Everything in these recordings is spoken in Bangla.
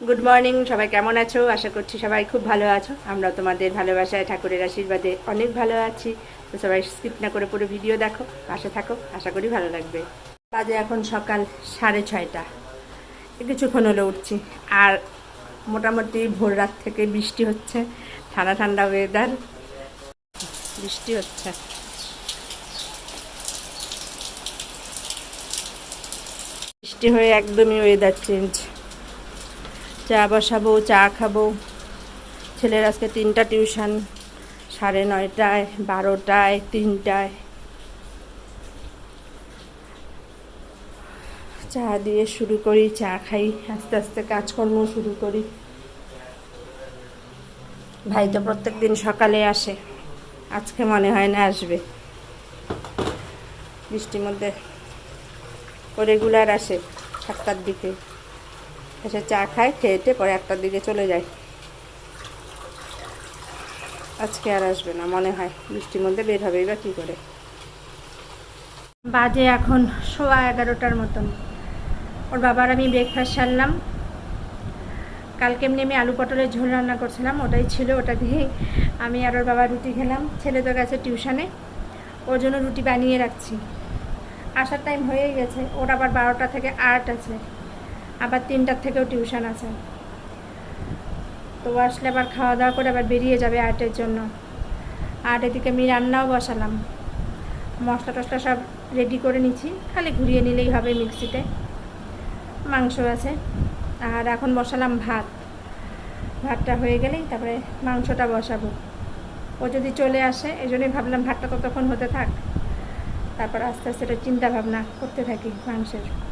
গুড মর্নিং সবাই কেমন আছো? আশা করছি সবাই খুব ভালো আছো। আমরা তোমাদের ভালোবাসায়, ঠাকুরের আশীর্বাদে অনেক ভালো আছি। তো সবাই স্কিপ না করে পুরো ভিডিও দেখো, পাশে থাকো, আশা করি ভালো লাগবে। বাজে এখন সকাল সাড়ে ছয়টা। কিছুক্ষণ হলো উঠছি। আর মোটামুটি ভোর রাত থেকে বৃষ্টি হচ্ছে, ঠান্ডা ঠান্ডা ওয়েদার বৃষ্টি হচ্ছে। বৃষ্টি হয়ে একদমই ওয়েদার চেঞ্জ চা বসাবো, চা খাব। ছেলের আজকে তিনটা টিউশন, সাড়ে নয়টায়, বারোটায়, তিনটায়। চা দিয়ে শুরু করি, চা খাই, আস্তে আস্তে কাজকর্ম শুরু করি। ভাই তো প্রত্যেক দিন সকালে আসে, আজকে মনে হয় না আসবে। বৃষ্টির মধ্যে রেগুলার আসে, সাতটার দিকে। এসে চা খায় খেয়েটে পরে একটার দিকে চলে যায়। আজকে আর আসবে না, মনে হয়। বৃষ্টির মধ্যে বের হবেই বা কী করে? বাজে এখন সোয়া এগারোটার মতন। ওর বাবার আমি ব্রেকফাস্ট সারলাম। কালকে এমনি আমি আলু পটলের ঝোল রান্না করছিলাম, ওটাই ছিল ওটা দিয়ে আমি আর ওর বাবা রুটি খেলাম। ছেলে তো গেছে টিউশানে, ওর জন্য রুটি বানিয়ে রাখছি। আসার টাইম হয়েই গেছে, ওর আবার বারোটা থেকে আর্ট আছে। আবার তিনটার থেকেও টিউশন আছে। তো আসলে আবার খাওয়া দাওয়া করে আবার বেরিয়ে যাবে আর্টের জন্য। আর এদিকে আমি রান্নাও বসালাম। মশলা টশলা সব রেডি করে নিচ্ছি। খালি ঘুরিয়ে নিলেই হবে মিক্সিতে। মাংস আছে। আর এখন বসালাম ভাত। ভাতটা হয়ে গেলেই তারপরে মাংসটা বসাবো। ও যদি চলে আসে এই জন্যই ভাবলাম ভাতটা ততক্ষণ হতে থাক। তারপর আস্তে আস্তে এটা চিন্তা ভাবনা করতে থাকি মাংসের।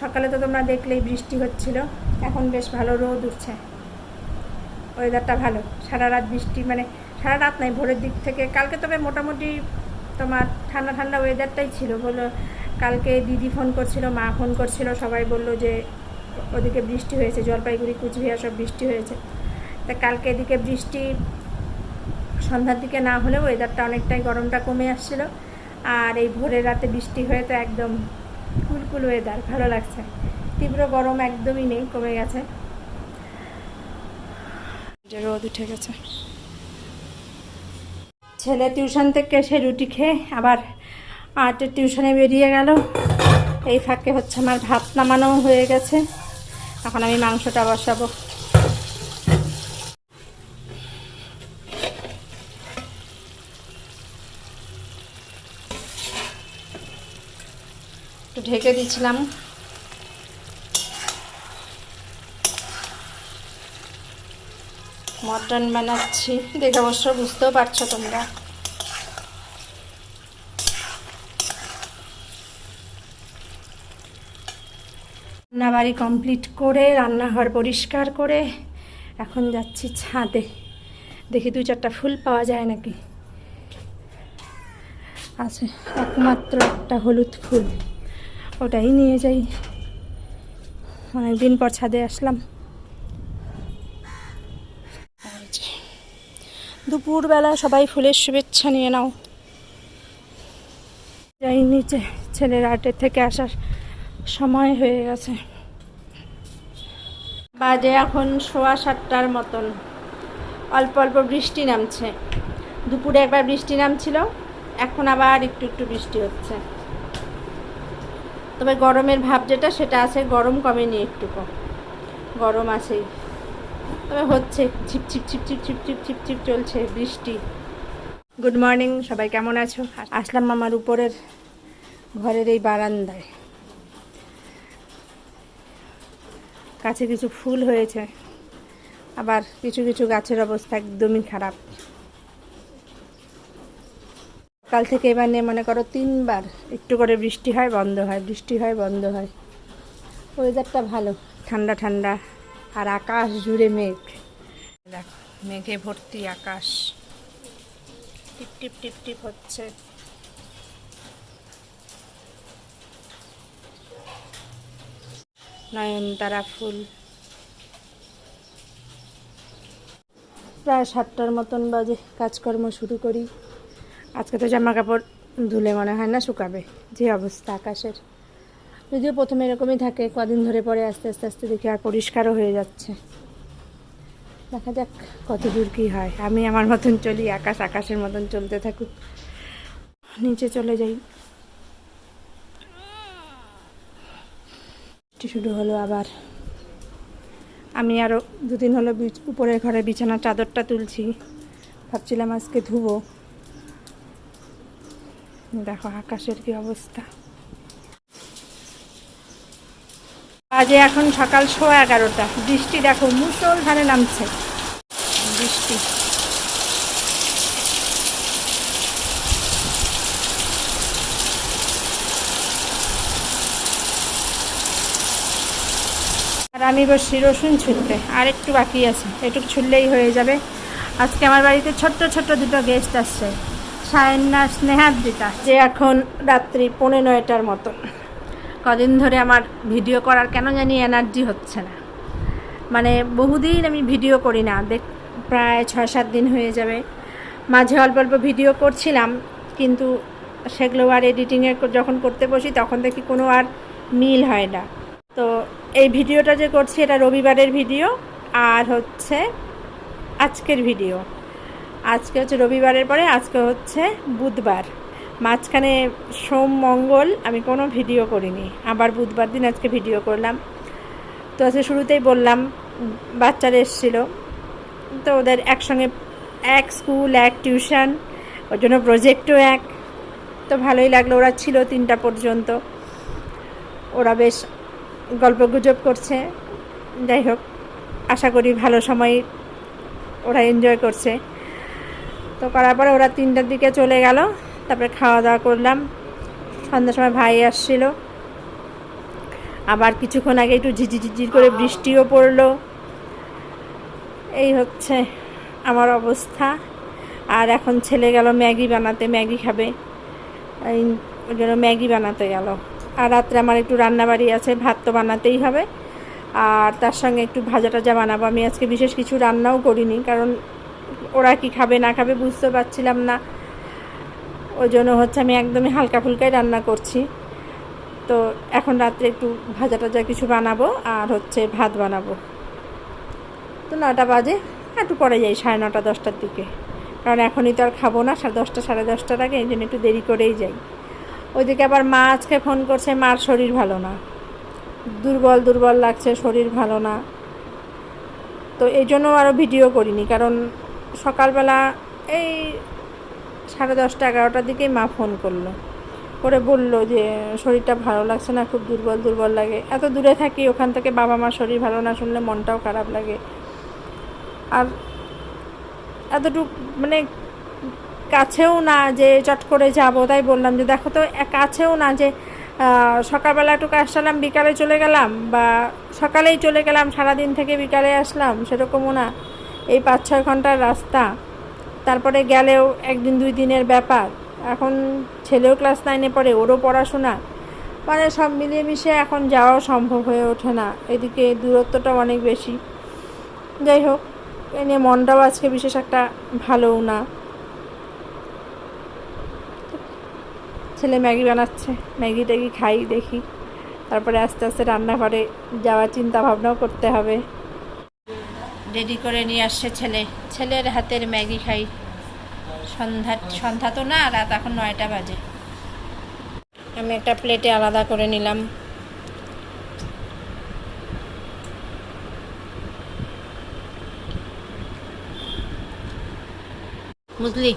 সকালে তো তোমরা দেখলেই বৃষ্টি হচ্ছিল, এখন বেশ ভালো রোদ উঠছে। ওয়েদারটা ভালো সারা রাত বৃষ্টি মানে সারা রাত নাই, ভোরের দিক থেকে, কালকে তবে মোটামুটি তোমার ঠান্ডা ঠান্ডা ওয়েদারটাই ছিল, বলল কালকে দিদি ফোন করছিল, মা ফোন করছিল, সবাই বলল যে ওদিকে বৃষ্টি হয়েছে, জলপাইগুড়ি, কুচবিহার সব বৃষ্টি হয়েছে। তা কালকে এদিকে বৃষ্টি, সন্ধ্যার দিকে না হলেও ওয়েদারটা অনেকটাই গরমটা কমে আসছিল। আর এই ভোরের রাতে বৃষ্টি হয়ে তো একদম কুলকুল ওয়েদার ভালো লাগছে। তীব্র গরম একদমই নেই কমে গেছে। রোদ উঠে গেছে। ছেলে টিউশন থেকে এসে রুটি খেয়ে আবার আর্টের টিউশনে বেরিয়ে গেল। এই ফাঁকে হচ্ছে আমার ভাত নামানো হয়ে গেছে। এখন আমি মাংসটা বসাবো। একটু ঢেকে দিচ্ছিলাম মটন বানাচ্ছি। দেখে অবশ্য বুঝতেও পারছ তোমরা। রান্নাবাড়ি কমপ্লিট করে, রান্নাঘর পরিষ্কার করে এখন যাচ্ছি ছাদে। দেখি দু চারটা ফুল পাওয়া যায় নাকি? আছে, একমাত্র একটা হলুদ ফুল। ওটাই নিয়ে যাই। অনেকদিন পর ছাদে আসলাম। দুপুরবেলা সবাই ফুলের শুভেচ্ছা নিয়ে নাও। যাই নিচে, ছেলের আটের থেকে আসার সময় হয়ে গেছে। বাজে এখন সোয়া সাতটার মতন। অল্প অল্প বৃষ্টি নামছে। দুপুরে একবার বৃষ্টি নামছিল, এখন আবার একটু একটু বৃষ্টি হচ্ছে। তবে গরমের ভাব যেটা, সেটা আছে গরম কমেনি একটুকু। গরম আছেই। তবে হচ্ছে ছিপ ছিপ ছিপ ছিপ ছিপ ছিপ ছিপ ছিপ চলছে বৃষ্টি। গুড মর্নিং সবাই কেমন আছো? আসলাম আমার উপরের ঘরের এই বারান্দায়। কাছে কিছু ফুল হয়েছে। আবার কিছু কিছু গাছের অবস্থা একদমই খারাপ। কাল থেকে এবার নিয়ে মনে করো তিনবার একটু করে বৃষ্টি হয় বন্ধ হয় বৃষ্টি হয় বন্ধ হয়। ওয়েদারটা ভালো। ঠান্ডা ঠান্ডা। আর আকাশ জুড়ে মেঘ। দেখো মেঘে ভর্তি আকাশ। টিপ টিপ টিপ টিপ হচ্ছে। নয়নতারা ফুল। প্রায় সাতটার মতন বাজে কাজকর্ম শুরু করি। আজকে তো জামা কাপড় ধুলে মনে হয় না শুকাবে। যে অবস্থা আকাশের। যদিও প্রথমে এরকমই থাকে, কদিন ধরে পরে আস্তে আস্তে আস্তে দেখি আর পরিষ্কারও হয়ে যাচ্ছে। দেখা যাক কত দূর কী হয়। আমি আমার মতন চলি, আকাশ আকাশের মতন চলতে থাকুক। নিচে চলে যাই। শুরু হলো আবার। আমি আরও দুদিন হলো উপরের ঘরে বিছানার চাদরটা তুলছি। ভাবছিলাম আজকে ধুবো। দেখো আকাশের কি অবস্থা। আজ এখন সকাল সোয়া এগারোটা। বৃষ্টি দেখো মুসলধারে নামছে। বৃষ্টি। আর আমি বসছি রসুন ছুলতে আর একটু বাকি আছে, এটুকু ছুললেই হয়ে যাবে। আজকে আমার বাড়িতে ছোট্ট ছোট্ট দুটো গেস্ট আসছে। সায়ন্না স্নেহাদ্রিতা যে এখন রাত্রি পৌনে নয়টার মতন। কদিন ধরে আমার ভিডিও করার কেন জানি এনার্জি হচ্ছে না। মানে বহুদিন আমি ভিডিও করি না। দেখ প্রায় ছয় সাত দিন হয়ে যাবে। মাঝে অল্প অল্প ভিডিও করছিলাম কিন্তু সেগুলো আর এডিটিংয়ের যখন করতে বসি তখন দেখি কোনো আর মিল হয় না। তো এই ভিডিওটা যে করছি এটা রবিবারের ভিডিও আর হচ্ছে আজকের ভিডিও। আজকে হচ্ছে রবিবারের পরে, আজকে হচ্ছে বুধবার। মাঝখানে সোম, মঙ্গল, আমি কোনো ভিডিও করিনি। আবার বুধবার দিন আজকে ভিডিও করলাম। তো আজকে শুরুতেই বললাম, বাচ্চারা এসেছিল। তো ওদের একসঙ্গে এক স্কুল, এক টিউশন, ওর জন্য প্রজেক্টও এক। তো ভালোই লাগল, ওরা ছিল তিনটা পর্যন্ত। ওরা বেশ গল্প গুজব করছে। যাই হোক, আশা করি ভালো সময় ওরা এনজয় করছে। তো করার পরে ওরা তিনটার দিকে চলে গেল। তারপরে খাওয়া দাওয়া করলাম। সন্ধ্যার সময় ভাই আসছিল। আবার কিছুক্ষণ আগে একটু ঝিঝি ঝিঝির করে বৃষ্টিও পড়ল। এই হচ্ছে আমার অবস্থা। আর এখন ছেলে গেল ম্যাগি বানাতে, ম্যাগি খাবে। এই ওই জন্য ম্যাগি বানাতে গেল। আর রাত্রে আমার একটু রান্নাবাড়ি আছে, ভাত তো বানাতেই হবে। আর তার সঙ্গে একটু ভাজা টাজা বানাবো। আমি আজকে বিশেষ কিছু রান্নাও করিনি, কারণ ওরা কি খাবে, না খাবে বুঝতে পারছিলাম না। ওই জন্য হচ্ছে আমি একদমই হালকা ফুলকাই রান্না করছি। তো এখন রাত্রে একটু ভাজা টাজা কিছু বানাবো আর হচ্ছে ভাত বানাবো। তো নটা বাজে, একটু পরে যাই সাড়ে নটা, দশটার দিকে। কারণ এখনই তো আর খাব না, সাড়ে দশটা, সাড়ে দশটার আগে, এই জন্য একটু দেরি করেই যাই। ওইদিকে আবার মা আজকে ফোন করছে, মার শরীর ভালো না। দুর্বল দুর্বল লাগছে, শরীর ভালো না। তো এই জন্য আরও ভিডিও করিনি, কারণ সকালবেলা এই সাড়ে দশটা, এগারোটার দিকেই মা ফোন করল। করে বলল যে, শরীরটা ভালো লাগছে না, খুব দুর্বল দুর্বল লাগে। এত দূরে থাকি, ওখান থেকে বাবা মার শরীর ভালো না শুনলে মনটাও খারাপ লাগে। আর এতটুকু মানে কাছেও না যে চট করে যাব, তাই বললাম যে, দেখো তো কাছেও না যে সকালবেলা একটু কাজ সারলাম, বিকালে চলে গেলাম, বা সকালেই চলে গেলাম, সারাদিন থেকে বিকালে আসলাম, সেরকমও না। এই পাঁচ ছয় ঘণ্টার রাস্তা। তারপরে গেলেও একদিন দুই দিনের ব্যাপার। এখন ছেলেও ক্লাস নাইনে পড়ে, ওরও পড়াশোনা। মানে সব মিলিয়ে মিশে এখন যাওয়াও সম্ভব হয়ে ওঠে না। এদিকে দূরত্বটাও অনেক বেশি। যাই হোক, এ নিয়ে মনটাও আজকে বিশেষ একটা ভালোও না। ছেলে ম্যাগি বানাচ্ছে, ম্যাগি ট্যাগি খাই, দেখি। তারপরে আস্তে আস্তে রান্নাঘরে যাওয়ার চিন্তা ভাবনাও করতে হবে। রেডি করে নিয়ে আসছে ছেলে। ছেলের হাতের ম্যাগি খাই। সন্ধ্যা সন্ধ্যা তো না রাত এখন নয়টা বাজে। আমি একটা প্লেটে আলাদা করে নিলাম। বুঝলি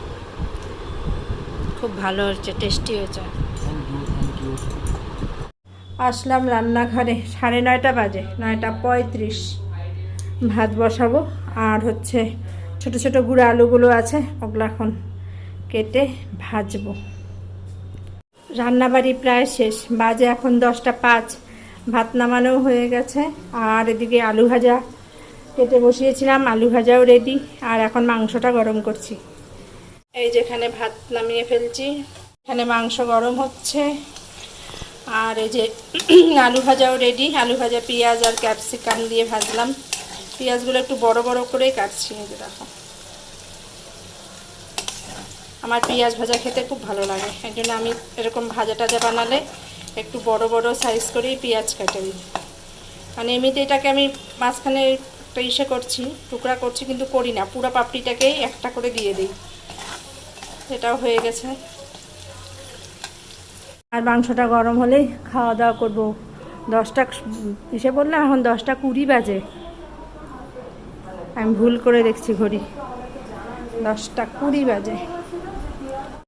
খুব ভালো হচ্ছে টেস্টি হয়েছে। আসলাম রান্নাঘরে সাড়ে নয়টা বাজে নয়টা পঁয়ত্রিশ। ভাত বসাবো। আর হচ্ছে ছোট ছোট গুঁড়ো আলুগুলো আছে, ওগুলো এখন কেটে ভাজবো। রান্নাবাড়ি প্রায় শেষ। বাজে এখন দশটা পাঁচ। ভাত নামানো হয়ে গেছে। আর এদিকে আলু ভাজা কেটে বসিয়েছিলাম। আলু ভাজাও রেডি আর এখন মাংসটা গরম করছি। এই যেখানে ভাত নামিয়ে ফেলছি। এখানে মাংস গরম হচ্ছে। আর এই যে আলু ভাজাও রেডি আলু ভাজা পেঁয়াজ আর ক্যাপসিকাম দিয়ে ভাজলাম। পেঁয়াজগুলো একটু বড় বড় করেই কাটছি, এই দেখো। আমার পেঁয়াজ ভাজা খেতে খুব ভালো লাগে এই জন্য আমি এরকম ভাজা টাজা বানালে একটু বড় বড় সাইজ করেই পেঁয়াজ কেটে দিই মানে এমনিতে এটাকে আমি মাঝখানে একটা ইসে করছি, টুকরা করছি, কিন্তু করি না, পুরো পাপড়িটাকেই একটা করে দিয়ে দিই। এটাও হয়ে গেছে। আর মাংসটা গরম হলেই খাওয়া দাওয়া করব। দশটা এসে বললাম, এখন দশটা কুড়ি বাজে। আমি ভুল করে দেখছি ঘড়ি। দশটা কুড়ি বাজে।